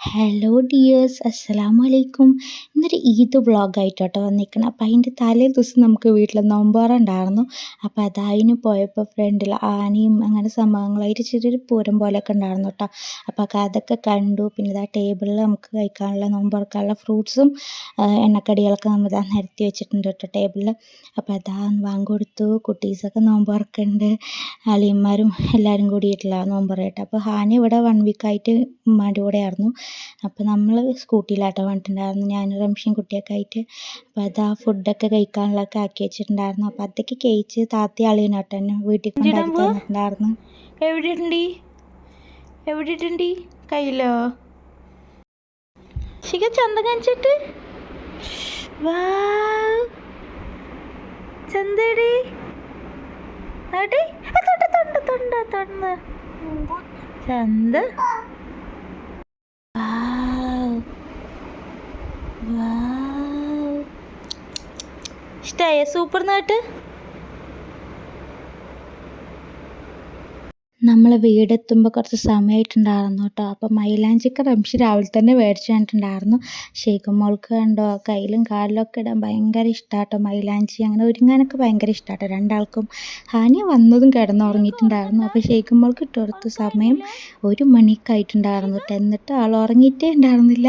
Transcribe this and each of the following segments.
Hello dears അസ്സലാമു അലൈക്കും ഇന്നൊരു ഈദ് വ്ളോഗായിട്ട് വന്നിരിക്കണം. അപ്പം അതിന്റെ തലേ ദിവസം നമുക്ക് വീട്ടിൽ നോമ്പോറ ഉണ്ടായിരുന്നു. അപ്പോൾ അത് പോയപ്പോൾ ഫ്രണ്ടിൽ ആനയും അങ്ങനെ സംഭവങ്ങളായിട്ട് ചെറിയൊരു പൂരം പോലെയൊക്കെ ഉണ്ടായിരുന്നു കേട്ടോ അപ്പോൾ അതൊക്കെ കണ്ടു. പിന്നെ ഇതാ ടേബിളിൽ നമുക്ക് കഴിക്കാനുള്ള നോമ്പുറക്കാനുള്ള ഫ്രൂട്ട്സും എണ്ണക്കടികളൊക്കെ നമ്മൾ ഇതാ നിരത്തി വെച്ചിട്ടുണ്ട് കേട്ടോ ടേബിളിൽ അപ്പോൾ അതാ വാങ്ങിക്കൊടുത്തു കുട്ടീസൊക്കെ നോമ്പുറക്കുന്നുണ്ട് അളിയന്മാരും എല്ലാവരും കൂടിയിട്ടുള്ള നോമ്പുറ കേട്ടോ. അപ്പോൾ ഹാനി ഇവിടെ വൺ വീക്കായിട്ട് ഉമ്മാന്റെ കൂടെ ആയിരുന്നു അപ്പോൾ നമ്മൾ സ്കൂട്ടിയിലാട്ടോ വന്നിട്ടുണ്ടായിരുന്നു. ഞാനും റംഷിയും കുട്ടിയൊക്കെ ആയിട്ട്. അപ്പോൾ അത് ആ ഫുഡൊക്കെ കഴിക്കാനുള്ളതൊക്കെ ആക്കി വെച്ചിട്ടുണ്ടായിരുന്നു. അപ്പോൾ അതൊക്കെ കഴിച്ച് താത്തി അളിയനാട്ടോ എന്നെ വീട്ടിൽ കൊണ്ടാക്കി തന്നിട്ടുണ്ടായിരുന്നു. എവിടെ ഉണ്ട് എവിടെ ഉണ്ട് കയ്യിലോ? ശിഖ ചന്ത കാണിച്ചിട്ട്. വാ ചന്തടി. ആട്ടെ തൊണ്ട തൊണ്ട തൊണ്ട തൊണ്ട ചന്ത. ഇഷ്ടായ? സൂപ്പർ നാട്ട്? നമ്മൾ വീടെത്തുമ്പോൾ കുറച്ച് സമയമായിട്ടുണ്ടായിരുന്നു കേട്ടോ അപ്പോൾ മൈലാഞ്ചിക്ക് റംഷി രാവിലെ തന്നെ മേടിച്ച് തന്നിട്ടുണ്ടായിരുന്നു ഷെയ്ഖ് മോൾക്ക് കണ്ടോ കയ്യിലും കാലിലൊക്കെ ഇടാൻ ഭയങ്കര ഇഷ്ടമാണ് കേട്ടോ മൈലാഞ്ചി അങ്ങനെ ഒരുങ്ങാനൊക്കെ ഭയങ്കര ഇഷ്ടമാണ് കേട്ടോ രണ്ടാൾക്കും ഹാനി വന്നതും കിടന്നുറങ്ങിയിട്ടുണ്ടായിരുന്നു. അപ്പോൾ ഷെയ്ഖ് മോൾക്ക് ഇട്ട് കൊടുത്ത സമയം ഒരു മണിക്കായിട്ടുണ്ടായിരുന്നു കേട്ടോ എന്നിട്ട് ആൾ ഉറങ്ങിയിട്ടേ ഉണ്ടായിരുന്നില്ല.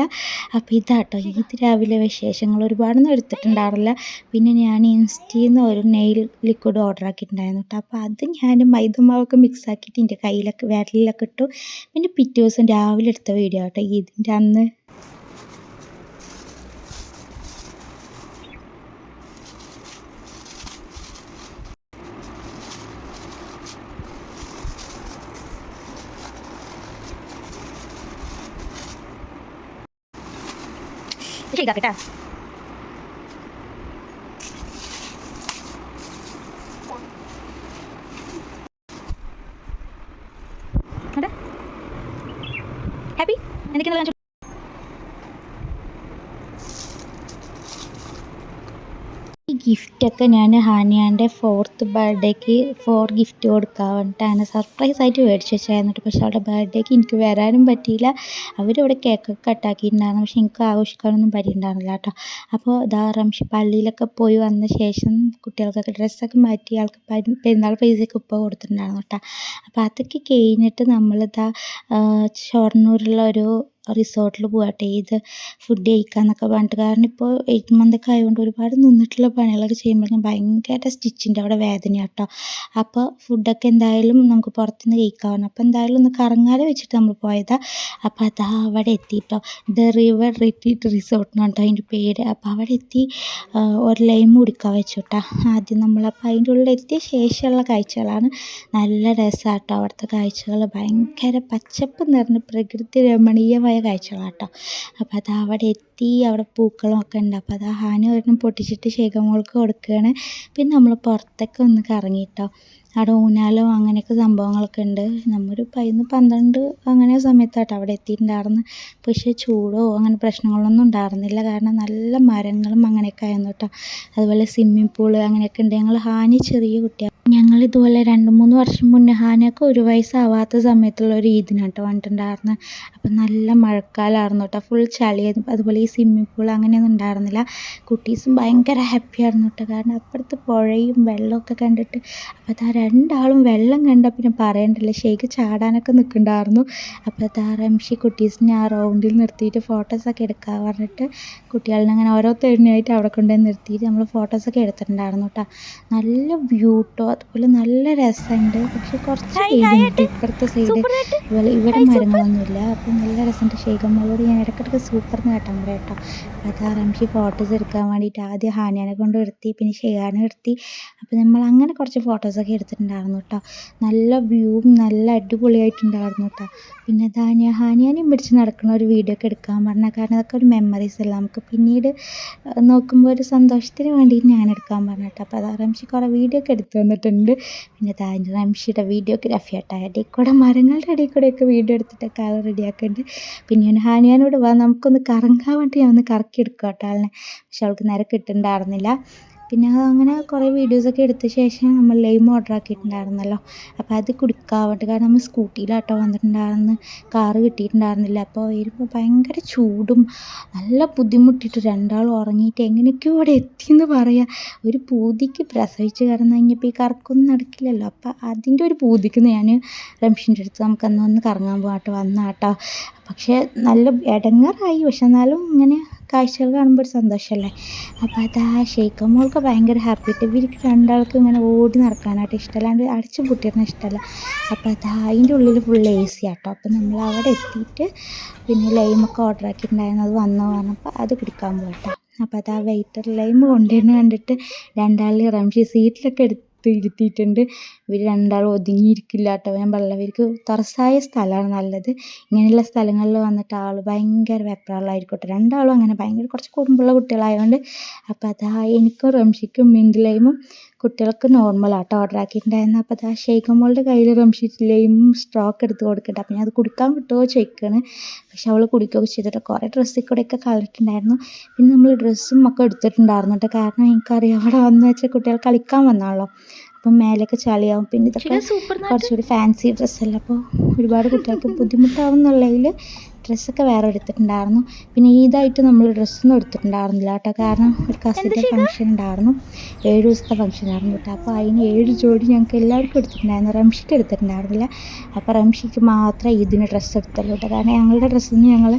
അപ്പോൾ ഇതാട്ടോ ഇത് രാവിലെ വിശേഷങ്ങൾ ഒരുപാടൊന്നും എടുത്തിട്ടുണ്ടായിരുന്നില്ല. പിന്നെ ഞാൻ ഇൻസ്റ്റയിൽ നിന്ന് ഒരു നെയിൽ ലിക്വിഡ് ഓർഡർ ആക്കിയിട്ടുണ്ടായിരുന്നു കേട്ടോ അപ്പോൾ അത് ഞാൻ മൈദമാവൊക്കെ മിക്സ് ആക്കിയിട്ട് എന്റെ കയ്യിലൊക്കെ വിരലിലൊക്കെ ഇട്ടു. പിന്നെ പിറ്റേ ദിവസം രാവിലെ എടുത്ത വീഡിയോ കേട്ടോ ഇതിന്റെ അന്ന്. ശരിയാക്കട്ടാ ഹാപ്പി എന്തൊക്കെയാണ് ഈ ഗിഫ്റ്റൊക്കെ ഞാൻ ഹാനിയാന്റെ ഫോർത്ത് ബർത്ത്ഡേക്ക് ഫോർ ഗിഫ്റ്റ് കൊടുക്കാൻ വേണ്ടിയിട്ടാണ് സർപ്രൈസായിട്ട് മേടിച്ച് വെച്ചായിരുന്നിട്ട്. പക്ഷേ അവളുടെ ബർത്ത്ഡേക്ക് എനിക്ക് വരാനും പറ്റിയില്ല. അവരിവിടെ കേക്കൊക്കെ കട്ടാക്കിയിട്ടുണ്ടായിരുന്നു പക്ഷേ എനിക്ക് ആഘോഷിക്കാനൊന്നും പറ്റിയിട്ടുണ്ടായിരുന്നില്ല കേട്ടോ. അപ്പോൾ ഇതാ പള്ളിയിലൊക്കെ പോയി വന്ന ശേഷം കുട്ടികൾക്കൊക്കെ ഡ്രസ്സൊക്കെ മാറ്റി ആൾക്ക് പെരുന്നാൾ പൈസയൊക്കെ ഇപ്പോൾ കൊടുത്തിട്ടുണ്ടായിരുന്നു കേട്ടോ. അപ്പോൾ അതൊക്കെ കഴിഞ്ഞിട്ട് നമ്മളിതാ ഷൊർണൂരുള്ള ഒരു റിസോർട്ടിൽ പോകട്ടെ ഇത് ഫുഡ് കഴിക്കാമെന്നൊക്കെ പറഞ്ഞിട്ട്. കാരണം ഇപ്പോൾ എയ്റ്റ് മന്തൊക്കെ ആയതുകൊണ്ട് ഒരുപാട് നിന്നിട്ടുള്ള പണികളൊക്കെ ചെയ്യുമ്പോഴേക്കും ഭയങ്കര സ്റ്റിച്ചിന്റെ അവിടെ വേദന കേട്ടോ അപ്പോൾ ഫുഡൊക്കെ എന്തായാലും നമുക്ക് പുറത്തുനിന്ന് കഴിക്കാവുന്നു. അപ്പോൾ എന്തായാലും ഒന്ന് കറങ്ങാതെ വെച്ചിട്ട് നമ്മൾ പോയതാ. അപ്പോൾ അതാ അവിടെ എത്തിയിട്ടോ ദ റിവർ റിട്രീറ്റ് റിസോർട്ട് എന്ന് പറഞ്ഞിട്ട് അതിന്റെ പേര്. അപ്പോൾ അവിടെ എത്തി ഒരു ലൈം കുടിക്കാൻ വെച്ചു കേട്ടോ ആദ്യം നമ്മളപ്പോൾ അതിന്റെ ഉള്ളിൽ എത്തിയ ശേഷമുള്ള കാഴ്ചകളാണ്. നല്ല രസമാട്ടോ അവിടുത്തെ കാഴ്ചകൾ. ഭയങ്കര പച്ചപ്പ് നിറഞ്ഞ പ്രകൃതി രമണീയമായ കാഴ്ചകളാണ് കേട്ടോ അപ്പോൾ അത് അവിടെ എത്തി അവിടെ പൂക്കളൊക്കെ ഉണ്ട്. അപ്പോൾ അത് ഹാനി ഒരെണ്ണം പൊട്ടിച്ചിട്ട് ശേഖമോൾക്ക് കൊടുക്കുകയാണ് പിന്നെ നമ്മൾ പുറത്തൊക്കെ ഒന്ന് കറങ്ങി കേട്ടോ അവിടെ ഊഞ്ഞാലും അങ്ങനെയൊക്കെ സംഭവങ്ങളൊക്കെ ഉണ്ട്. നമ്മൊരു പതിനൊന്ന് പന്ത്രണ്ട് അങ്ങനെ സമയത്താട്ടോ അവിടെ എത്തിയിട്ടുണ്ടായിരുന്നു. പക്ഷേ ചൂടോ അങ്ങനെ പ്രശ്നങ്ങളൊന്നും ഉണ്ടായിരുന്നില്ല. കാരണം നല്ല മരങ്ങളും അങ്ങനെയൊക്കെ ആയിരുന്നു കേട്ടോ. അതുപോലെ സ്വിമ്മിംഗ് പൂൾ അങ്ങനെയൊക്കെ ഉണ്ട്. ഞങ്ങൾ ഹാനി ചെറിയ കുട്ടിയാണ് ഞങ്ങൾ ഇതുപോലെ രണ്ട് മൂന്ന് വർഷം മുന്നേ ഹാനൊക്കെ ഒരു വയസ്സാവാത്ത സമയത്തുള്ള ഒരു ഈദിനാണ് കേട്ടോ വന്നിട്ടുണ്ടായിരുന്നത് അപ്പം നല്ല മഴക്കാലമായിരുന്നു കേട്ടോ ഫുൾ ചളിയായിരുന്നു. അതുപോലെ ഈ സ്വിമ്മിംഗ് പൂൾ അങ്ങനെയൊന്നും ഉണ്ടായിരുന്നില്ല. കുട്ടീസും ഭയങ്കര ഹാപ്പി ആയിരുന്നു കേട്ടോ കാരണം അപ്പുറത്ത് പുഴയും വെള്ളമൊക്കെ കണ്ടിട്ട് അപ്പോൾ അതാ രണ്ടാളും വെള്ളം കണ്ടാൽ പിന്നെ പറയണ്ടല്ലോ. ഷെയ്ക്ക് ചാടാനൊക്കെ നിൽക്കുന്നുണ്ടായിരുന്നു അപ്പോൾ അതാ റംഷി കുട്ടീസിനെ ആ റൗണ്ടിൽ നിർത്തിയിട്ട് ഫോട്ടോസൊക്കെ എടുക്കാൻ പറഞ്ഞിട്ട് കുട്ടികളിനെ അങ്ങനെ ഓരോ തെരഞ്ഞായിട്ട് അവിടെ കൊണ്ടുപോയി നിർത്തിയിട്ട് നമ്മൾ ഫോട്ടോസൊക്കെ എടുത്തിട്ടുണ്ടായിരുന്നു കേട്ടോ നല്ല വ്യൂ കേട്ടോ അതുപോലെ നല്ല രസമുണ്ട്. പക്ഷെ കുറച്ച് പേരുണ്ട് ഇപ്പുറത്തെ സൈഡ് അതുപോലെ ഇവിടെ മരങ്ങളൊന്നുമില്ല അപ്പോൾ നല്ല രസമുണ്ട്. ഷെയ്ഖമ്മളോട് ഞാൻ ഇടയ്ക്കിടയ്ക്ക് സൂപ്പർ എന്ന് കേട്ടാൻ പറയാം കേട്ടോ. അത് റംഷി ഫോട്ടോസ് എടുക്കാൻ വേണ്ടിയിട്ട് ആദ്യം ഹാനിയാനെ കൊണ്ട് നിർത്തി പിന്നെ ഷെയ്ഖാനെ നിർത്തി. അപ്പോൾ നമ്മൾ അങ്ങനെ കുറച്ച് ഫോട്ടോസൊക്കെ എടുത്തിട്ടുണ്ടായിരുന്നു കേട്ടോ. നല്ല വ്യൂവും നല്ല അടിപൊളിയായിട്ടുണ്ടായിരുന്നു കേട്ടോ. പിന്നെ ധാന്യ ഹാനിയാനെയും പിടിച്ച് നടക്കുന്ന ഒരു വീഡിയോ ഒക്കെ എടുക്കാൻ പറഞ്ഞാൽ കാരണം അതൊക്കെ ഒരു മെമ്മറീസ് അല്ല. നമുക്ക് പിന്നീട് നോക്കുമ്പോൾ ഒരു സന്തോഷത്തിന് വേണ്ടിയിട്ട് ഞാൻ എടുക്കാൻ പറഞ്ഞു കേട്ടോ. അപ്പോൾ അത് കുറേ വീഡിയോ ഒക്കെ എടുത്തു തന്നിട്ടുണ്ട് പിന്നെ ധാന്യ റംഷിയുടെ വീഡിയോഗ്രാഫി ആട്ടോ. അടി കൂടെ മരങ്ങളുടെ ഇടയിൽ കൂടെയൊക്കെ വീഡിയോ എടുത്തിട്ടൊക്കെ ആൾ റെഡിയാക്കുന്നുണ്ട് പിന്നെ ഞാൻ ഹാനിയാനോട് വാ നമുക്കൊന്ന് കറങ്ങാൻ വേണ്ടി ഞാൻ ഒന്ന് കറക്കി എടുക്കാം കേട്ടോ ആളിനെ. പക്ഷെ അവൾക്ക് നേരെ കിട്ടുന്നുണ്ടായിരുന്നില്ല പിന്നെ അങ്ങനെ കുറേ വീഡിയോസൊക്കെ എടുത്ത ശേഷം നമ്മൾ ലൈം ഓർഡർ ആക്കിയിട്ടുണ്ടായിരുന്നല്ലോ. അപ്പോൾ അത് കുടിക്കാൻ വേണ്ടി കാരണം നമ്മൾ സ്കൂട്ടിയിലാട്ടോ വന്നിട്ടുണ്ടായിരുന്നു കാറ് കിട്ടിയിട്ടുണ്ടായിരുന്നില്ല. അപ്പോൾ വരുമ്പോൾ ഭയങ്കര ചൂടും നല്ല ബുദ്ധിമുട്ടിട്ട് രണ്ടാളും ഉറങ്ങിയിട്ട് എങ്ങനെയൊക്കെയോ അവിടെ എത്തിയെന്ന് പറയാം. ഒരു പൂതിക്ക് പ്രസവിച്ച് കിടന്ന് കഴിഞ്ഞപ്പോൾ ഈ കറക്കൊന്നും നടക്കില്ലല്ലോ. അപ്പോൾ അതിന്റെ ഒരു പൂതിക്ക് ഞാൻ റംഷിന്റെ അടുത്ത് നമുക്ക് അന്ന് ഒന്ന് കറങ്ങാൻ പോകാട്ടോ വന്നാട്ടോ. പക്ഷേ നല്ല ഇടങ്ങേറായി പക്ഷെ എന്നാലും ഇങ്ങനെ കാഴ്ചകൾ കാണുമ്പോൾ ഒരു സന്തോഷമല്ലേ? അപ്പോൾ അതാ ഷെയ്ഖ മോൾക്ക് ഭയങ്കര ഹാപ്പി ആയിട്ട് ഇവർക്ക് രണ്ടാൾക്കും ഇങ്ങനെ ഓടി നടക്കാനായിട്ട് ഇഷ്ടമല്ലാണ്ട് അടച്ചു പൂട്ടിയിരുന്ന ഇഷ്ടമല്ല. അപ്പോൾ അതാ അതിന്റെ ഉള്ളിൽ ഫുൾ എ സി ആട്ടോ. അപ്പോൾ നമ്മൾ അവിടെ എത്തിയിട്ട് പിന്നെ ലൈമൊക്കെ ഓർഡർ ആക്കിയിട്ടുണ്ടായിരുന്നു. അത് വന്നു പറഞ്ഞപ്പോൾ അത് കുടിക്കാൻ പോകട്ടോ അപ്പോൾ അത് ആ വെയിറ്റർ ലൈം കൊണ്ടുവരുന്നത് കണ്ടിട്ട് രണ്ടാളിൽ റംഷി സീറ്റിലൊക്കെ എടുത്ത് ഇരുത്തിയിട്ടുണ്ട്. ഇവർ രണ്ടാളും ഒതുങ്ങിയിരിക്കില്ല കേട്ടോ ഞാൻ പറഞ്ഞവർക്ക് തുറസായ സ്ഥലമാണ് നല്ലത്. ഇങ്ങനെയുള്ള സ്ഥലങ്ങളിൽ വന്നിട്ട് ആൾ ഭയങ്കര വെപ്രാളമായിരിക്കട്ടെ രണ്ടാളും അങ്ങനെ ഭയങ്കര കുറച്ച് കുറുമ്പുള്ള കുട്ടികളായതുകൊണ്ട് അപ്പോൾ അതാ എനിക്കും റംഷിക്കും മിന്റ് ലൈമും കുട്ടികൾക്ക് നോർമലാട്ടോ ഓർഡർ ആക്കിയിട്ടുണ്ടായിരുന്നു. അപ്പോൾ അതാ ഷെയ്ഖ് മോളുടെ കയ്യിൽ റംഷീറ്റിലെയും സ്ട്രോക്ക് എടുത്ത് കൊടുക്കട്ടെ അപ്പോൾ ഞാൻ അത് കുടിക്കാൻ കിട്ടുമോ ചോദിക്കുകയാണ് പക്ഷെ അവൾ കുടിക്കുകയൊക്കെ ചെയ്തിട്ട് കുറേ ഡ്രസ്സിൽ ഒക്കെ കളറിട്ടുണ്ടായിരുന്നു പിന്നെ നമ്മൾ ഡ്രസ്സും ഒക്കെ എടുത്തിട്ടുണ്ടായിരുന്നു കേട്ടോ കാരണം എനിക്കറിയാം അവിടെ വന്നു വെച്ചാൽ കുട്ടികൾ കളിക്കാൻ വന്നാണല്ലോ. അപ്പം മേലൊക്കെ ചളിയാവും. പിന്നെ ഇതൊക്കെ കുറച്ചുകൂടി ഫാൻസി ഡ്രസ്സല്ല അപ്പോൾ ഒരുപാട് കുട്ടികൾക്ക് ബുദ്ധിമുട്ടാവും എന്നുള്ളതിൽ ഡ്രസ്സൊക്കെ വേറെ എടുത്തിട്ടുണ്ടായിരുന്നു. പിന്നെ ഈദായിട്ട് നമ്മൾ ഡ്രസ്സൊന്നും എടുത്തിട്ടുണ്ടായിരുന്നില്ല കേട്ടോ. കാരണം ഒരു കസിന്റെ ഫംഗ്ഷൻ ഉണ്ടായിരുന്നു. ഏഴ് ദിവസത്തെ ഫംഗ്ഷൻ ആയിരുന്നു കേട്ടോ. അപ്പോൾ അതിന് ഏഴ് ജോഡി ഞങ്ങൾക്ക് എല്ലാവർക്കും എടുത്തിട്ടുണ്ടായിരുന്നു. റംഷിക്ക് എടുത്തിട്ടുണ്ടായിരുന്നില്ല. അപ്പോൾ റംഷിക്ക് മാത്രമേ ഈദിന് ഡ്രസ്സ് എടുത്തുള്ളൂ കേട്ടോ. കാരണം ഞങ്ങളുടെ ഡ്രസ്സൊന്നും ഞങ്ങൾ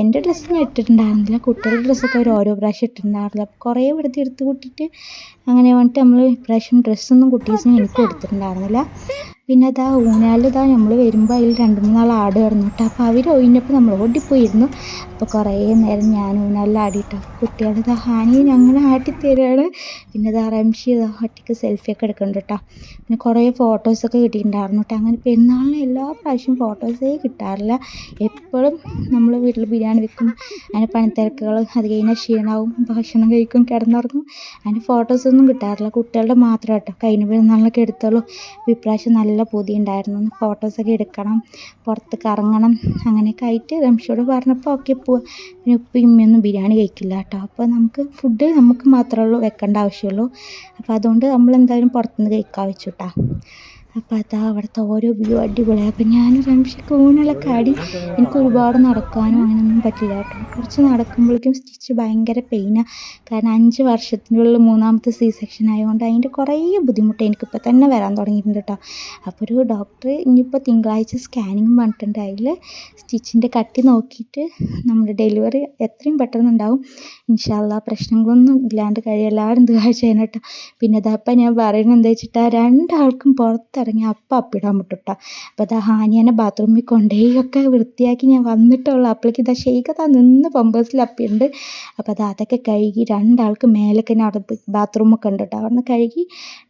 എന്റെ ഞാൻ ഇട്ടിട്ടുണ്ടായിരുന്നില്ല. കുട്ടികളുടെ ഡ്രസ്സൊക്കെ അവർ ഓരോ പ്രാവശ്യം ഇട്ടിട്ടുണ്ടായിരുന്നില്ല. അപ്പോൾ കുറേ വെറുതെ എടുത്ത് കൂട്ടിയിട്ട് അങ്ങനെ വന്നിട്ട് നമ്മൾ ഇപ്രാവശ്യം ഡ്രസ്സൊന്നും കുട്ടീസിന് എനിക്ക് എടുത്തിട്ടുണ്ടായിരുന്നില്ല. പിന്നെ അതാ ഊഞ്ഞാലിതാ നമ്മൾ വരുമ്പോൾ അതിൽ രണ്ട് മൂന്നാൾ ആട് കിടന്നു കേട്ടോ അപ്പോൾ അവർ ഒഴിഞ്ഞപ്പോൾ നമ്മൾ ഓടിപ്പോയിരുന്നു. അപ്പോൾ കുറേ നേരം ഞാൻ ഊഞ്ഞാലിൽ ആടിയിട്ടോ കുട്ടികളിതാ ഹാനി ഞങ്ങൾ ആട്ടി തരികയാണ് പിന്നെ ഇതാ റംഷി ഇതാ ഒറ്റയ്ക്ക് എടുക്കുന്നുണ്ട് കേട്ടോ പിന്നെ കുറേ ഫോട്ടോസൊക്കെ കിട്ടിയിട്ടുണ്ടായിരുന്നു കേട്ടോ അങ്ങനെ പെരുന്നാളിന് എല്ലാ പ്രാവശ്യവും ഫോട്ടോസേ കിട്ടാറില്ല. എപ്പോഴും നമ്മൾ വീട്ടിൽ ബിരിയാണി വെക്കും അതിന്റെ പണിത്തിരക്കുകൾ അത് കഴിഞ്ഞാൽ ക്ഷീണമാവും ഭക്ഷണം കഴിക്കും കിടന്നുറങ്ങും. അതിന്റെ ഫോട്ടോസൊന്നും കിട്ടാറില്ല. കുട്ടികളുടെ മാത്രം കേട്ടോ കഴിഞ്ഞ പെരുന്നാളിനൊക്കെ എടുത്തോളൂ ഇപ്രാവശ്യം നല്ല പൊതി ഉണ്ടായിരുന്നു. ഫോട്ടോസൊക്കെ എടുക്കണം പുറത്ത് കറങ്ങണം അങ്ങനെയൊക്കെ ആയിട്ട് റംഷിയോട് പറഞ്ഞപ്പോൾ ഓക്കെ പോവാം. പിന്നെ ഉപ്പയും ഉമ്മയൊന്നും ബിരിയാണി കഴിക്കില്ല കേട്ടോ അപ്പോൾ നമുക്ക് ഫുഡ് നമുക്ക് മാത്രമേ ഉള്ളൂ വെക്കേണ്ട ആവശ്യമുള്ളൂ അപ്പോൾ അതുകൊണ്ട് നമ്മൾ എന്തായാലും പുറത്തുനിന്ന് കഴിക്കാൻ വെച്ചു കേട്ടോ അപ്പോൾ അവിടുത്തെ ഓരോ വ്യൂ അടിപൊളിയാണ് അപ്പം ഞാൻ റംഷിക്ക് കൂണിലൊക്കെ ആടി എനിക്ക് ഒരുപാട് നടക്കാനോ അങ്ങനെയൊന്നും പറ്റില്ല കേട്ടോ. കുറച്ച് നടക്കുമ്പോഴേക്കും സ്റ്റിച്ച് ഭയങ്കര പെയിനാണ് കാരണം അഞ്ച് വർഷത്തിനുള്ളിൽ മൂന്നാമത്തെ സി സെക്ഷൻ ആയതുകൊണ്ട് അതിന്റെ കുറേ ബുദ്ധിമുട്ട് എനിക്കിപ്പോൾ തന്നെ വരാൻ തുടങ്ങിയിട്ടുണ്ട് കേട്ടോ. അപ്പോൾ ഒരു ഡോക്ടർ ഇനിയിപ്പോൾ തിങ്കളാഴ്ച സ്കാനിങ് പറഞ്ഞിട്ടുണ്ട്. അതിൽ സ്റ്റിച്ചിന്റെ കട്ടി നോക്കിയിട്ട് നമ്മുടെ ഡെലിവറി എത്രയും പെട്ടെന്ന് ഉണ്ടാവും. ഇൻഷാല്ല പ്രശ്നങ്ങളൊന്നും ഇല്ലാണ്ട് കഴിയും. എല്ലാവരും ദുആ ചെയ്യണം കേട്ടോ. പിന്നെ അതപ്പം ഞാൻ പറയുന്നത് എന്താ വെച്ചിട്ടാ രണ്ടാൾക്കും പുറത്തിറങ്ങി അപ്പം അപ്പിടാൻ മുട്ടുട്ടോ അപ്പോൾ ഇതാ ഹാനിയനെ ബാത്റൂമിൽ കൊണ്ടുപോയി ഒക്കെ വൃത്തിയാക്കി ഞാൻ വന്നിട്ടുള്ളൂ. അപ്പോഴേക്ക് ഇതാ ഷെയ്ഖ് അതാ നിന്ന് പമ്പേഴ്സിൽ അപ്പിയുണ്ട്. അപ്പോൾ അത് അതൊക്കെ കഴുകി രണ്ടാൾക്ക് മേലൊക്കെ അവിടെ ബാത്റൂമൊക്കെ ഉണ്ട് കേട്ടോ അവിടെ നിന്ന് കഴുകി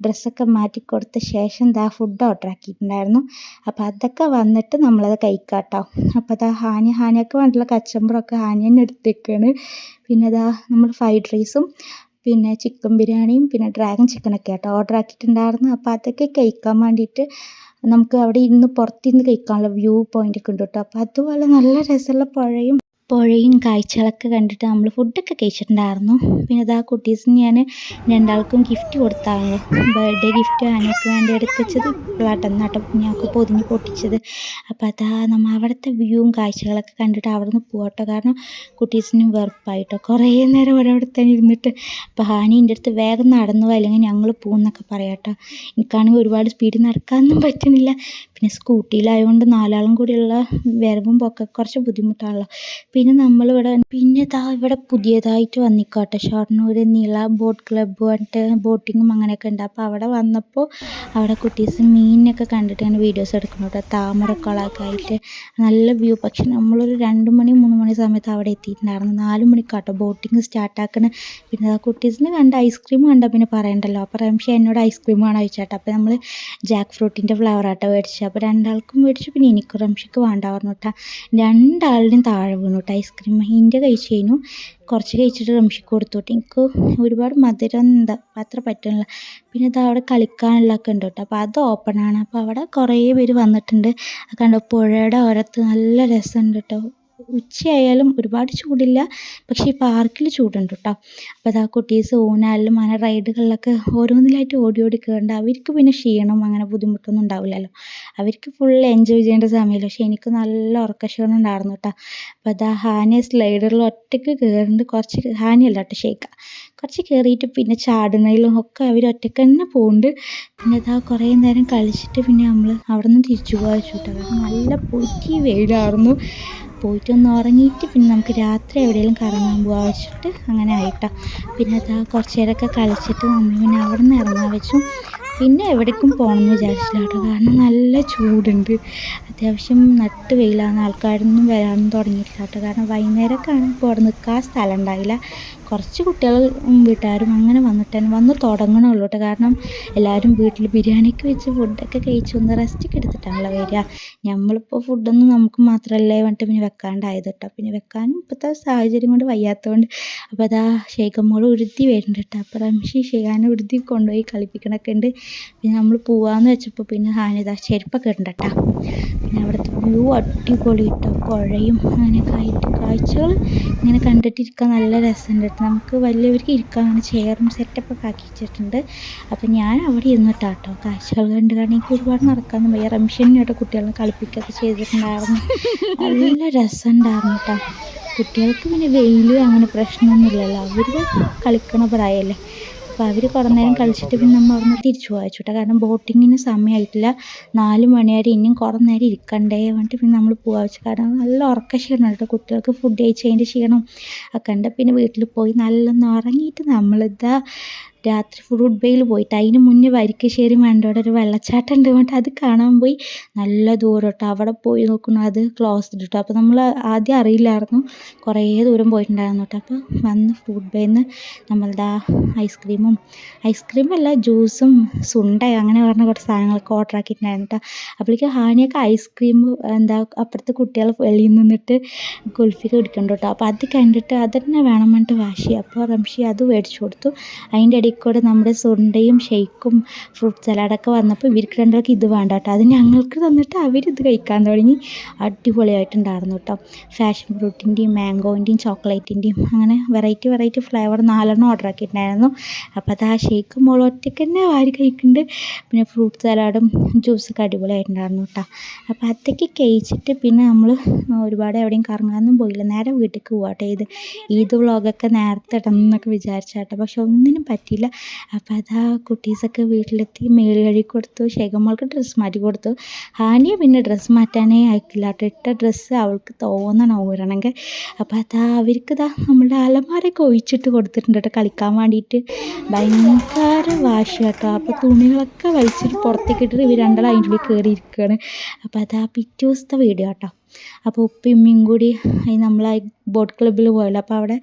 ഡ്രസ്സൊക്കെ മാറ്റി കൊടുത്ത ശേഷം ദാ ഫുഡ് ഓർഡർ ആക്കിയിട്ടുണ്ടായിരുന്നു. അപ്പോൾ അതൊക്കെ വന്നിട്ട് നമ്മളത് കഴിക്കാട്ടോ. കേട്ടോ അപ്പോൾ അതാ ഹാനി ഹാനിയൊക്കെ വേണ്ടിയുള്ള കച്ചമ്പറൊക്കെ ഹാനിയെന്നെ എടുത്തേക്കാണ്. പിന്നെ ഇതാ നമ്മൾ ഫ്രൈഡ് റൈസും പിന്നെ ചിക്കൻ ബിരിയാണിയും പിന്നെ ഡ്രാഗൺ ചിക്കനൊക്കെ ആട്ടോ ഓർഡർ ആക്കിയിട്ടുണ്ടായിരുന്നു. അപ്പോൾ അതൊക്കെ കഴിക്കാൻ വേണ്ടിയിട്ട് നമുക്ക് അവിടെ ഇരുന്ന് പുറത്തിരുന്ന് കഴിക്കാനുള്ള വ്യൂ പോയിന്റൊക്കെ ഉണ്ട് കേട്ടോ. അപ്പോൾ അതുപോലെ നല്ല രസമുള്ള പുഴയും പുഴയും കാഴ്ചകളൊക്കെ കണ്ടിട്ട് നമ്മൾ ഫുഡൊക്കെ കഴിച്ചിട്ടുണ്ടായിരുന്നു. പിന്നെ ഇതാ കുട്ടീസിന് ഞാൻ രണ്ടാൾക്കും ഗിഫ്റ്റ് കൊടുത്താണല്ലോ ബർത്ത്ഡേ ഗിഫ്റ്റ് ആനക്ക് വേണ്ടി എടുത്ത് വെച്ചത് ഇപ്പോഴാട്ടോ എന്നാട്ടോ ഞങ്ങൾക്ക് പൊതിഞ്ഞ് പൊട്ടിച്ചത്. അപ്പോൾ അതാ നമ്മൾ അവിടുത്തെ വ്യൂവും കാഴ്ചകളൊക്കെ കണ്ടിട്ട് അവിടെ നിന്ന് പോകട്ടോ കാരണം കുട്ടീസിന് വെറുപ്പായിട്ടോ. കുറേ നേരം ഇവിടെ അവിടെ തന്നെ ഇരുന്നിട്ട് അപ്പോൾ ഹാനി അടുത്ത് വേഗം നടന്നു അല്ലെങ്കിൽ ഞങ്ങൾ പോകുമെന്നൊക്കെ പറയാട്ടോ. എനിക്കാണെങ്കിൽ ഒരുപാട് സ്പീഡിൽ നടക്കാനൊന്നും പറ്റണില്ല. പിന്നെ സ്കൂട്ടിയിലായതുകൊണ്ട് നാലാളും കൂടിയുള്ള വരവും പോക്കൊക്കെ കുറച്ച് ബുദ്ധിമുട്ടാണല്ലോ. പിന്നെ നമ്മളിവിടെ പിന്നെ ഇതാ ഇവിടെ പുതിയതായിട്ട് വന്നിക്കോട്ടെ. ഷൊർണൂർ നീള ബോട്ട് ക്ലബ്ബ് പറഞ്ഞിട്ട് ബോട്ടിങ്ങും അങ്ങനെയൊക്കെ ഉണ്ട്. അപ്പോൾ അവിടെ വന്നപ്പോൾ അവിടെ കുട്ടീസ് മീനിനൊക്കെ കണ്ടിട്ട് ഇങ്ങനെ വീഡിയോസ് എടുക്കുന്നു കേട്ടോ. താമരക്കുളമൊക്കെ ആയിട്ട് നല്ല വ്യൂ. പക്ഷെ നമ്മളൊരു രണ്ട് മണി മൂന്ന് മണി സമയത്ത് അവിടെ എത്തിയിട്ടുണ്ടായിരുന്നു. നാല് മണിക്കാട്ടോ ബോട്ടിങ് സ്റ്റാർട്ടാക്കണ പിന്നെ ആ കുട്ടീസിനെ കണ്ട ഐസ്ക്രീം കണ്ട പിന്നെ പറയണ്ടല്ലോ. അപ്പോൾ റംഷ എന്നോട് ഐസ്ക്രീം വേണം ചോദിച്ചാട്ടോ. അപ്പോൾ നമ്മൾ ജാക്ക് ഫ്രൂട്ടിന്റെ ഫ്ലവർ ആട്ടോ മേടിച്ചത് അപ്പോൾ രണ്ടാൾക്കും മേടിച്ചു. പിന്നെ എനിക്ക് റംഷയ്ക്ക് വേണ്ട പറഞ്ഞു കേട്ടോ രണ്ടാളുടെയും താഴെ വീണു കേട്ടോ ഐസ്ക്രീം എന്റെ കഴിച്ചു കുറച്ച് കഴിച്ചിട്ട് റംഷയ്ക്ക് കൊടുത്തു കേട്ടോ എനിക്ക് ഒരുപാട് മധുരം എന്താ അത്ര പറ്റുന്നില്ല പിന്നെ ഇത് അവിടെ കളിക്കാനുള്ളതൊക്കെ ഉണ്ട് കേട്ടോ അപ്പോൾ അത് ആണ്. അപ്പോൾ അവിടെ കുറേ പേര് വന്നിട്ടുണ്ട്. കണ്ടോ പുഴയുടെ ഓരത്ത് നല്ല രസമുണ്ട് കേട്ടോ ഉച്ചയായാലും ഒരുപാട് ചൂടില്ല. പക്ഷേ ഈ പാർക്കിൽ ചൂടുണ്ട് കേട്ടോ അപ്പോൾ അതാ കുട്ടീസ് ഊഞ്ഞാലിലും അങ്ങനെ റൈഡുകളിലൊക്കെ ഓരോന്നിലായിട്ട് ഓടി ഓടി കയറേണ്ട അവർക്ക് പിന്നെ ക്ഷീണം അങ്ങനെ ബുദ്ധിമുട്ടൊന്നും ഉണ്ടാവില്ലല്ലോ. അവർക്ക് ഫുൾ എൻജോയ് ചെയ്യേണ്ട സമയമല്ലോ പക്ഷേ എനിക്ക് നല്ല ഉറക്കക്ഷീണം ഉണ്ടായിരുന്നു കേട്ടോ അപ്പോൾ അതാ ഹാനിയ സ്ലൈഡറിൽ ഒറ്റയ്ക്ക് കയറുന്നുണ്ട് കുറച്ച് ഹാനിയല്ല കേട്ടോ ഷെയ്ക്ക. കുറച്ച് കയറിയിട്ട് പിന്നെ ചാടുന്നതിലും ഒക്കെ അവർ ഒറ്റയ്ക്ക് തന്നെ പോകുന്നുണ്ട് പിന്നെ ഇതാ കുറേ നേരം കളിച്ചിട്ട് പിന്നെ നമ്മൾ അവിടെ നിന്ന് തിരിച്ചു പോകാൻ വെച്ചു കേട്ടോ കാരണം നല്ല പൊരി വെയിലായിരുന്നു. പോയിട്ട് ഒന്ന് ഉറങ്ങിയിട്ട് പിന്നെ നമുക്ക് രാത്രി എവിടെയെങ്കിലും കറങ്ങാൻ പോകാൻ വെച്ചിട്ട് അങ്ങനെ ആയിട്ടാ. പിന്നെ അതാ കുറച്ച് നേരമൊക്കെ കളിച്ചിട്ട് നമ്മൾ പിന്നെ അവിടെ നിന്ന് ഇറങ്ങാൻ വെച്ചു. പിന്നെ എവിടേക്കും പോകണമെന്ന് വിചാരിച്ചില്ല കേട്ടോ. കാരണം നല്ല ചൂടുണ്ട്. അത്യാവശ്യം നട്ട് വെയിലാണ് ആൾക്കാരൊന്നും വരാനൊന്നും തുടങ്ങിയിട്ടില്ല കേട്ടോ. കാരണം വൈകുന്നേരമൊക്കെ ആണെങ്കിൽ ഇപ്പോൾ അവിടെ നിൽക്കാൻ സ്ഥലം ഉണ്ടായില്ല. കുറച്ച് കുട്ടികളും വീട്ടുകാരും അങ്ങനെ വന്നിട്ട് തന്നെ വന്ന് തുടങ്ങണുള്ളൂ കേട്ടോ. കാരണം എല്ലാവരും വീട്ടിൽ ബിരിയാണിക്ക് വെച്ച് ഫുഡൊക്കെ കഴിച്ച് ഒന്ന് റെസ്റ്റൊക്കെ എടുത്തിട്ടാണല്ലോ വരിക. നമ്മളിപ്പോൾ ഫുഡൊന്നും നമുക്ക് മാത്രമല്ലേ പറഞ്ഞിട്ട് പിന്നെ വെക്കാണ്ടായത് കേട്ടോ. പിന്നെ വെക്കാനും ഇപ്പോഴത്തെ സാഹചര്യം കൊണ്ട് വയ്യാത്തതുകൊണ്ട് അപ്പോൾ അതാ ഷെയ്ഖമ്മോൾ ഉരുത്തി വരുന്നുണ്ട് കേട്ടോ. അപ്പോൾ റംഷി ഷെയ്ഖാനെ ഉരുത്തി കൊണ്ടുപോയി കളിപ്പിക്കണൊക്കെ ഉണ്ട്. പിന്നെ നമ്മൾ പോവാന്ന് വെച്ചപ്പോൾ പിന്നെ ഹാനിത ചെരുപ്പൊക്കെ ഉണ്ട് കേട്ടോ പിന്നെ അവിടുത്തെ വ്യൂ അടിപൊളി കേട്ടോ കുഴയും അങ്ങനെയൊക്കെ ആയിട്ട് കാഴ്ചകൾ ഇങ്ങനെ കണ്ടിട്ടിരിക്കാൻ നല്ല രസമുണ്ട് കേട്ടോ നമുക്ക് വലിയവർക്ക് ഇരിക്കാൻ അങ്ങനെ ചെയറും സെറ്റപ്പൊക്കെ ആക്കി വെച്ചിട്ടുണ്ട്. അപ്പോൾ ഞാൻ അവിടെ ഇരുന്നിട്ടാ കേട്ടോ കാഴ്ചകൾ കണ്ട് കാരണം എനിക്ക് ഒരുപാട് നടക്കാനും വയ്യ. റംഷനായിട്ട് കുട്ടികളെ കളിപ്പിക്കുകയൊക്കെ ചെയ്തിട്ടുണ്ടായിരുന്നു. നല്ല രസമുണ്ടായിരുന്നു കേട്ടോ കുട്ടികൾക്ക് പിന്നെ വെയിൽ അങ്ങനെ പ്രശ്നമൊന്നുമില്ലല്ലോ. അവർ കളിക്കണ പ്രായമല്ലേ അപ്പോൾ അവർ കുറേ നേരം കളിച്ചിട്ട് പിന്നെ നമ്മൾ അവിടുന്ന് തിരിച്ചു പോയച്ചു കേട്ടോ കാരണം ബോട്ടിങ്ങിന് സമയമായിട്ടില്ല. നാല് മണി വരെ ഇനിയും കുറേ നേരം ഇരിക്കണ്ടേ പറഞ്ഞിട്ട് പിന്നെ നമ്മൾ പോകാൻ വെച്ചു. കാരണം നല്ല ഉറക്ക ക്ഷീണം കേട്ടോ കുട്ടികൾക്ക് ഫുഡ് കഴിച്ചതിന്റെ ക്ഷീണം ഒക്കെ ഉണ്ട്. പിന്നെ വീട്ടിൽ പോയി നല്ലൊന്ന് ഉറങ്ങിയിട്ട് നമ്മളിതാ രാത്രി ഫ്രൂട്ട് ബേയിൽ പോയിട്ട് അതിന് മുന്നേ വരിക്കശ്ശേരി മണ്ടോടെ ഒരു വെള്ളച്ചാട്ടം ഉണ്ട് പറഞ്ഞിട്ട് അത് കാണാൻ പോയി. നല്ല ദൂരം കേട്ടോ അവിടെ പോയി നോക്കുന്നു. അത് ക്ലോസ്ഡ് കേട്ടോ അപ്പോൾ നമ്മൾ ആദ്യം അറിയില്ലായിരുന്നു. കുറേ ദൂരം പോയിട്ടുണ്ടായിരുന്നു കേട്ടോ. അപ്പോൾ വന്ന് ഫുഡ് ബേയിൽ നിന്ന് നമ്മളുടെ ഐസ്ക്രീമും ഐസ്ക്രീമല്ല ജ്യൂസും സുണ്ട അങ്ങനെ പറഞ്ഞ കുറച്ച് സാധനങ്ങളൊക്കെ ഓർഡർ ആക്കിയിട്ടുണ്ടായിരുന്നു കേട്ടോ. അപ്പോഴേക്കും ഹാനിയൊക്കെ ഐസ്ക്രീം എന്താ അപ്പുറത്തെ കുട്ടികൾ വെളിയിൽ നിന്നിട്ട് കുൽഫി കുടിക്കുന്നുണ്ട് കേട്ടോ. അപ്പോൾ അത് കണ്ടിട്ട് അത് തന്നെ വേണം പറഞ്ഞിട്ട് വാശി. അപ്പോൾ റംഷി അത് മേടിച്ചു കൊടുത്തു. അതിന്റെ ഇടയിൽ കൂടെ നമ്മുടെ സുണ്ടയും ഷെയ്ക്കും ഫ്രൂട്ട് സലാഡൊക്കെ വന്നപ്പോൾ ഇവർക്ക് രണ്ടുപേർക്ക് ഇത് വേണ്ട കേട്ടോ. അത് ഞങ്ങൾക്ക് തന്നിട്ട് അവരിത് കഴിക്കാൻ തുടങ്ങി. അടിപൊളിയായിട്ടുണ്ടായിരുന്നു കേട്ടോ. ഫാഷൻ ഫ്രൂട്ടിന്റെയും മാംഗോന്റെയും ചോക്ലേറ്റിന്റെയും അങ്ങനെ വെറൈറ്റി വെറൈറ്റി ഫ്ലേവർ നാലെണ്ണം ഓർഡർ ആക്കിയിട്ടുണ്ടായിരുന്നു. അപ്പോൾ അത് ആ ഷേക്ക് മോൾ ഒറ്റയ്ക്ക് തന്നെ വാരി കഴിക്കുന്നുണ്ട്. പിന്നെ ഫ്രൂട്ട് സലാഡും ജ്യൂസൊക്കെ അടിപൊളിയായിട്ടുണ്ടായിരുന്നു കേട്ടോ. അപ്പോൾ അതൊക്കെ കഴിച്ചിട്ട് പിന്നെ നമ്മൾ ഒരുപാട് എവിടെയും കറങ്ങാനൊന്നും പോയില്ല. നേരെ വീട്ടിലേക്ക് പോവാട്ടോ. ഇത് ഈദ് വ്ളോഗൊക്കെ നേരത്തെ ഇടണം എന്നൊക്കെ വിചാരിച്ചാട്ടോ. പക്ഷെ ഒന്നിനും പറ്റിയില്ല. അപ്പോൾ അതാ കുട്ടീസൊക്കെ വീട്ടിലെത്തി മേൽ കഴുകി കൊടുത്തു. ശേഖമ്മൾക്ക് ഡ്രസ്സ് മാറ്റി കൊടുത്തു. ഹാനിയ പിന്നെ ഡ്രസ്സ് മാറ്റാനേ അയക്കില്ല കേട്ടോ ഇട്ട ഡ്രസ്സ് അവൾക്ക് തോന്നണം ഊരണമെങ്കിൽ. അപ്പോൾ അതാ അവർക്ക് ഇതാ നമ്മുടെ അലമാരൊക്കെ ഒഴിച്ചിട്ട് കൊടുത്തിട്ടുണ്ട് കേട്ടോ കളിക്കാൻ വേണ്ടിയിട്ട്. ഭയങ്കര വാശി കേട്ടോ. അപ്പോൾ തുണികളൊക്കെ വലിച്ചിട്ട് പുറത്തേക്ക് ഇട്ടിട്ട് ഇവർ രണ്ടാളും അതിന്റെ ഉള്ളിൽ കയറി ഇരിക്കുകയാണ് അപ്പോൾ അതാ പിറ്റേ ദിവസത്തെ വീഡിയോ കേട്ടോ. അപ്പോൾ ഉപ്പയും ഉമ്മയും കൂടി നമ്മൾ ബോട്ട് ക്ലബ്ബിൽ പോയല്ലോ. അപ്പോൾ അവിടെ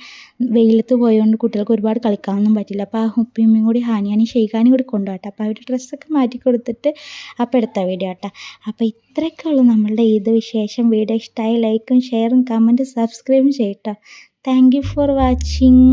വെയിലത്ത് പോയതുകൊണ്ട് കുട്ടികൾക്ക് ഒരുപാട് കളിക്കാനൊന്നും പറ്റില്ല. അപ്പോൾ ആ ഉപ്പയും ഉമ്മയും കൂടി ഹാനിയാനും ഷെയ്ഖാനും കൂടി കൊണ്ടുപോകട്ടെ അപ്പോൾ അവരുടെ ഡ്രസ്സൊക്കെ മാറ്റി കൊടുത്തിട്ട് അപ്പോൾ എടുത്ത വീഡിയോ കേട്ടോ അപ്പോൾ ഇത്രയൊക്കെ ഉള്ളൂ നമ്മളുടെ ഇത് വിശേഷം. വീഡിയോ ഇഷ്ടമായി ലൈക്കും ഷെയറും കമന്റും സബ്സ്ക്രൈബും ചെയ്യട്ടോ. Thank you for watching